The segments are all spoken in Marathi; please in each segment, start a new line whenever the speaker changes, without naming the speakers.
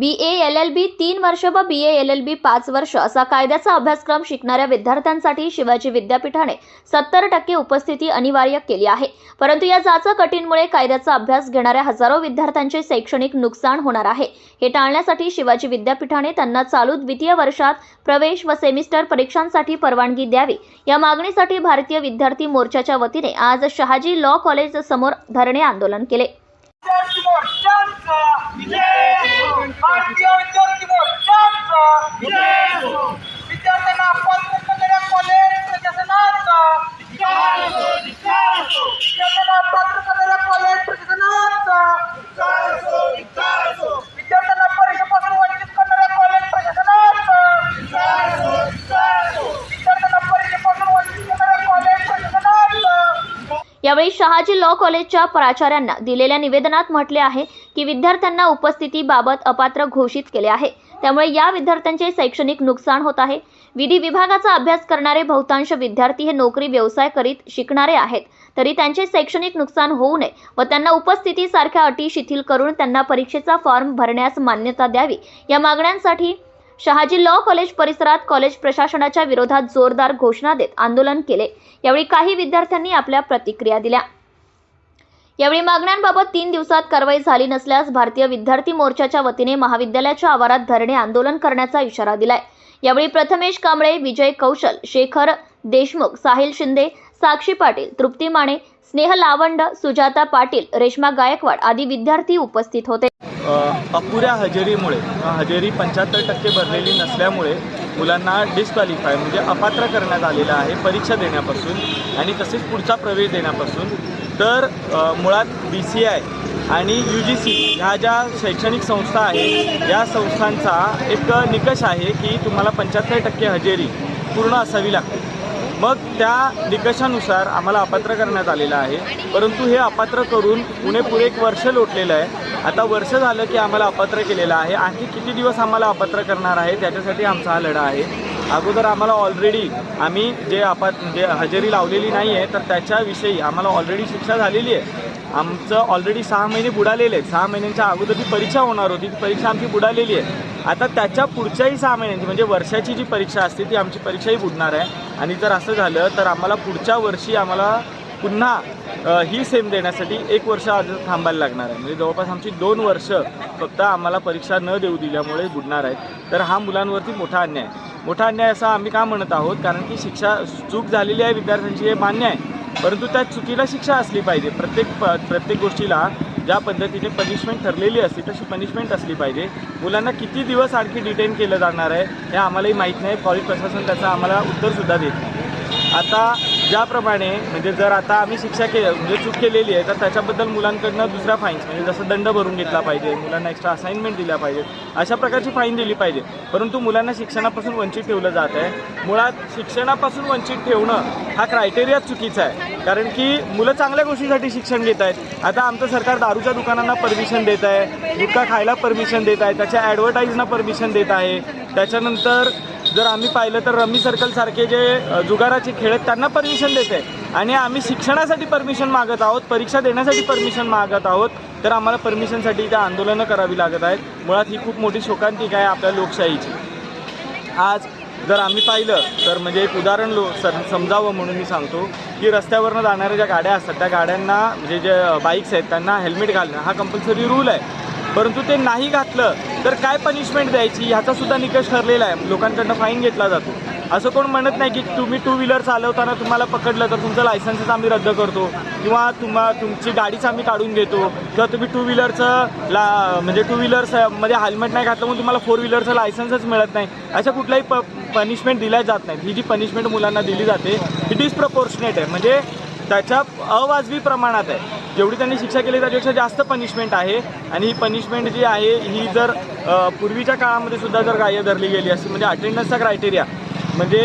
बी ए एल एल बी तीन वर्ष व बी ए एल एल बी पाच वर्ष असा कायद्याचा अभ्यासक्रम शिकणाऱ्या विद्यार्थ्यांसाठी शिवाजी विद्यापीठाने सत्तर टक्के उपस्थिती अनिवार्य केली आहे. परंतु या जाचक अटींमुळे कायद्याचा अभ्यास घेणाऱ्या हजारो विद्यार्थ्यांचे शैक्षणिक नुकसान होणार आहे. हे टाळण्यासाठी शिवाजी विद्यापीठाने त्यांना चालू द्वितीय वर्षात प्रवेश व सेमिस्टर परीक्षांसाठी परवानगी द्यावी. या मागणीसाठी भारतीय विद्यार्थी मोर्चाच्या वतीने आज शहाजी लॉ कॉलेज समोर धरणे आंदोलन केले
विद्यार्थी मोर्चाचा भारतीय विद्यार्थी मोर्चाचा विद्यार्थ्यांना पात्र करणाऱ्या कॉलेज प्रशासनाचा विद्यार्थ्यांना पात्र करणाऱ्या कॉलेज प्रशासनाचा विद्यार्थ्यांना परीक्षेपासून वंचित करणाऱ्या कॉलेज प्रशासनाचा विद्यार्थ्यांना परीक्षेपासून वंचित करणाऱ्या कॉलेज प्रशासनाचा
यावेळी शहाजी लॉ कॉलेजच्या प्राचार्यांना दिलेल्या निवेदनात म्हटले आहे की विद्यार्थ्यांना उपस्थितीबाबत अपात्र घोषित केले आहे. त्यामुळे या विद्यार्थ्यांचे शैक्षणिक नुकसान होत आहे. विधी विभागाचा अभ्यास करणारे बहुतांश विद्यार्थी हे नोकरी व्यवसाय करीत शिकणारे आहेत. तरी त्यांचे शैक्षणिक नुकसान होऊ नये व त्यांना उपस्थितीसारख्या अटी शिथिल करून त्यांना परीक्षेचा फॉर्म भरण्यास मान्यता द्यावी या मागण्यांसाठी शहाजी लॉ कॉलेज परिसरात कॉलेज प्रशासनाच्या विरोधात जोरदार घोषणा देत आंदोलन केले. यावेळी काही विद्यार्थ्यांनी आपल्या प्रतिक्रिया दिल्या. यावेळी मागण्यांबाबत तीन दिवसात कारवाई झाली नसल्यास भारतीय विद्यार्थी मोर्चाच्या वतीने महाविद्यालयाच्या आवारात धरणे आंदोलन करण्याचा इशारा दिलाय. यावेळी प्रथमेश कांबळे विजय कौशल शेखर देशमुख साहिल शिंदे साक्षी पाटील तृप्ती माने स्नेह लावंड सुजाता पाटील रेश्मा गायकवाड आदी विद्यार्थी उपस्थित होते.
अपुऱ्या हजेरीमुळे हजेरी पंच्याहत्तर टक्के भरलेली नसल्यामुळे मुलांना डिस्क्वालिफाय म्हणजे अपात्र करण्यात आलेलं आहे परीक्षा देण्यापासून आणि तसेच पुढचा प्रवेश देण्यापासून. तर मुळात बी सी आय आणि यू जी सी ह्या ज्या शैक्षणिक संस्था आहेत या संस्थांचा एक निकष आहे की तुम्हाला पंच्याहत्तर टक्के हजेरी पूर्ण असावी लागते. त्या निकषानुसार आम्हाला अपात्र करण्यात आलेलं आहे. परंतु हे अपात्र करून पुणे पुढे एक वर्ष लोटलेलं आहे. आता वर्ष झालं की आम्हाला अपात्र केलेलं आहे. आणखी किती दिवस आम्हाला अपात्र करणार आहे त्याच्यासाठी आमचा हा लढा आहे. अगोदर आम्हाला ऑलरेडी आम्ही जे अपात म्हणजे हजेरी लावलेली नाही आहे तर त्याच्याविषयी आम्हाला ऑलरेडी शिक्षा झालेली आहे. आमचं ऑलरेडी सहा महिने बुडालेले आहेत. सहा महिन्यांच्या अगोदर ती परीक्षा होणार होती ती परीक्षा आमची बुडालेली आहे. आता त्याच्या पुढच्याही सहा महिन्यांची म्हणजे वर्षाची जी परीक्षा असते ती आमची परीक्षाही बुडणार आहे. आणि जर असं झालं तर आम्हाला पुढच्या वर्षी आम्हाला पुन्हा ही सेम देण्यासाठी एक वर्ष आज थांबायला लागणार आहे. म्हणजे जवळपास आमची दोन वर्ष फक्त आम्हाला परीक्षा न देऊ दिल्यामुळे बुडणार आहेत. तर हा मुलांवरती मोठा अन्याय आहे. मोठा अन्याय असा आम्ही का म्हणत आहोत? कारण की शिक्षा चूक झालेली आहे विद्यार्थ्यांची हे मान्य आहे. परंतु त्या चुकीला शिक्षा असली पाहिजे. प्रत्येक प प्रत्येक गोष्टीला ज्या पद्धतीने पनिशमेंट ठरलेली असते तशी पनिशमेंट असली पाहिजे. मुलांना किती दिवस आणखी डिटेन केलं जाणार आहे हे आम्हालाही माहीत नाही. कॉलेज प्रशासन त्याचं आम्हाला उत्तरसुद्धा देत नाही. आता ज्याप्रमाणे म्हणजे जर आता आम्ही शिक्षा के म्हणजे चूक केलेली आहे तर त्याच्याबद्दल मुलांकडनं दुसरा फाईन्स म्हणजे जसं दंड भरून घेतला पाहिजे मुलांना एक्स्ट्रा असाइनमेंट दिल्या पाहिजेत अशा प्रकारची फाईन दिली पाहिजे. परंतु मुलांना शिक्षणापासून वंचित ठेवलं जात आहे. मुळात शिक्षणापासून वंचित ठेवणं हा क्रायटेरिया चुकीचा आहे. कारण की मुलं चांगल्या गोष्टीसाठी शिक्षण घेत आहेत. आता आमचं सरकार दारूच्या दुकानांना परमिशन देत आहे गुटखा खायला परमिशन देत आहे त्याच्या ॲडव्हर्टाईजना परमिशन देत आहे. त्याच्यानंतर जर आम्ही पाहिलं तर रमी सर्कलसारखे जे जुगाराचे खेळ आहेत त्यांना परमिशन देत. आहे आणि आम्ही शिक्षणासाठी परमिशन मागत आहोत परीक्षा देण्यासाठी परमिशन मागत आहोत तर आम्हाला परमिशनसाठी त्या आंदोलनं करावी लागत आहेत. मुळात ही खूप मोठी शोकांतिका आहे आपल्या लोकशाहीची. आज जर आम्ही पाहिलं तर म्हणजे एक उदाहरण लो सर समजावं म्हणून मी सांगतो की रस्त्यावरनं जाणाऱ्या ज्या गाड्या असतात त्या गाड्यांना म्हणजे जे बाईक्स आहेत त्यांना हेल्मेट घालणं हा कंपल्सरी रूल आहे. परंतु ते नाही घातलं तर काय पनिशमेंट द्यायची? ह्याचा सुद्धा निकष ठरलेला आहे. लोकांकडनं फाईन घेतला जातो. असं कोण म्हणत नाही की तुम्ही टू व्हीलर चालवताना तुम्हाला पकडलं तर तुमचं लायसन्सच आम्ही रद्द करतो. किंवा तुम्हा तुमची गाडीच आम्ही काढून घेतो. किंवा तुम्ही टू व्हीलरचं ला म्हणजे टू व्हीलर्समध्ये हेल्मेट नाही घातलं म्हणून तुम्हाला फोर व्हीलरचं लायसन्सच मिळत नाही. अशा कुठलाही प पनिशमेंट दिल्या जात नाहीत. ही जी पनिशमेंट मुलांना दिली जाते ही डिस्प्रपोर्शनेट आहे. म्हणजे त्याच्या अवाजवी प्रमाणात आहे. जेवढी त्यांनी शिक्षा केली त्याच्यापेक्षा जास्त पनिशमेंट आहे. आणि ही पनिशमेंट जी आहे ही जर पूर्वीच्या काळामध्ये सुद्धा जर ग्राह्य धरली गेली असेल म्हणजे अटेंडन्सचा क्रायटेरिया म्हणजे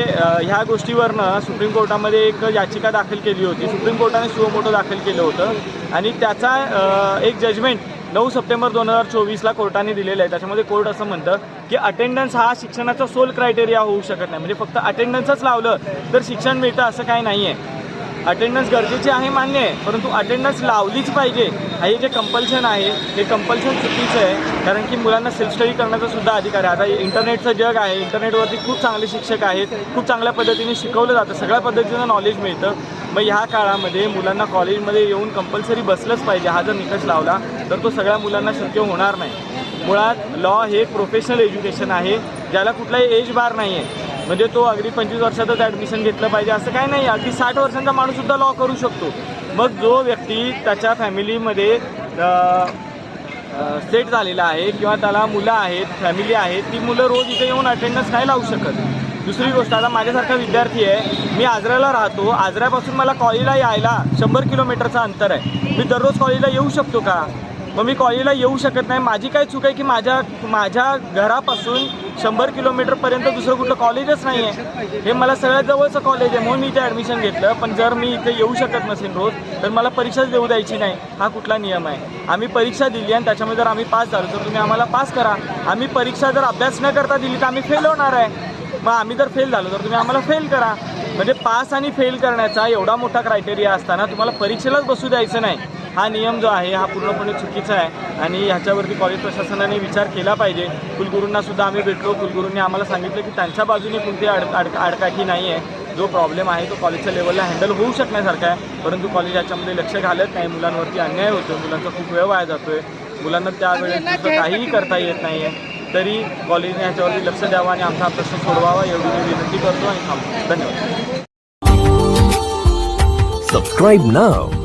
ह्या गोष्टीवरनं सुप्रीम कोर्टामध्ये एक याचिका दाखल केली होती. सुप्रीम कोर्टाने सुओमोटो दाखल केलं होतं. आणि त्याचा एक जजमेंट नऊ सप्टेंबर दोन हजार चोवीसला कोर्टाने दिलेलं आहे. त्याच्यामध्ये कोर्ट असं म्हणतं की अटेंडन्स हा शिक्षणाचा सोल क्रायटेरिया होऊ शकत नाही. म्हणजे फक्त अटेंडन्सच लावलं तर शिक्षण मिळतं असं काही नाही आहे अटेंडन्स गरजेची आहे मान्य आहे. परंतु अटेंडन्स लावलीच पाहिजे. हे जे कंपल्शन आहे हे कंपल्शन चुकीचं आहे. कारण की मुलांना सेल्फ स्टडी करण्याचा सुद्धा अधिकार आहे. आता इंटरनेटचं जग आहे. इंटरनेटवरती खूप चांगले शिक्षक आहेत. खूप चांगल्या पद्धतीने शिकवलं जातं. सगळ्या पद्धतीनं नॉलेज मिळतं. मग ह्या काळामध्ये मुलांना कॉलेजमध्ये येऊन कंपल्सरी बसलंच पाहिजे. हा जर निकष लावला तर तो सगळ्या मुलांना शक्य होणार नाही. मुळात लॉ हे प्रोफेशनल एज्युकेशन आहे. ज्याला कुठलाही एज बार नाही आहे म्हणजे तो अगदी पंचवीस वर्षातच ॲडमिशन घेतलं पाहिजे असं काय नाही. अगदी साठ वर्षांचा माणूससुद्धा लॉ करू शकतो. मग जो व्यक्ती त्याच्या फॅमिलीमध्ये सेट झालेला आहे किंवा त्याला मुलं आहेत फॅमिली आहेत ती मुलं रोज इथे येऊन अटेंडन्स नाही लावू शकत. दुसरी गोष्ट आता माझ्यासारखा विद्यार्थी आहे. मी आजऱ्याला राहतो. आजऱ्यापासून मला कॉलेजला यायला शंभर किलोमीटरचं अंतर आहे. मी दररोज कॉलेजला येऊ शकतो का? मग मी कॉलेजला येऊ शकत नाही. माझी काय चूक आहे की माझ्या माझ्या घरापासून शंभर किलोमीटरपर्यंत दुसरं कुठलं कॉलेजच नाही आहे हे मला सगळ्यात जवळचं कॉलेज आहे म्हणून मी इथे ॲडमिशन घेतलं. पण जर मी इथे येऊ शकत नसेल रोज तर मला परीक्षाच देऊ द्यायची नाही. हा कुठला नियम आहे? आम्ही परीक्षा दिली आणि त्याच्यामध्ये जर आम्ही पास झालो तर तुम्ही आम्हाला पास करा. आम्ही परीक्षा जर अभ्यास न करता दिली तर आम्ही फेल होणार आहे. मग आम्ही जर फेल झालो तर तुम्ही आम्हाला फेल करा. म्हणजे पास आणि फेल करण्याचा एवढा मोठा क्रायटेरिया असताना तुम्हाला परीक्षेलाच बसू द्यायचं नाही. हा नियम जो आहे हा पूर्णपणे चुकीचा आहे आणि ह्याच्यावरती कॉलेज प्रशासनाने विचार केला पाहिजे. कुलगुरूंना सुद्धा आम्ही भेटलो. कुलगुरूंनी आम्हाला सांगितलं की त्यांच्या बाजूने कोणती अड अड आडकाठी नाही आहे. जो प्रॉब्लेम आहे तो कॉलेजच्या लेवलला हँडल होऊ शकण्यासारखा आहे. परंतु कॉलेज याच्यामध्ये लक्ष घालत नाही. मुलांवरती अन्याय होतो मुलांचा खूप वेळ वाया जातो आहे मुलांना त्यावेळेस काहीही करता येत नाही आहे तरी कॉलेजने ह्याच्यावरती लक्ष द्यावं आणि आमचा हा प्रश्न सोडवावा एवढी मी विनंती करतो आणि थांबतो. धन्यवाद.
Subscribe now.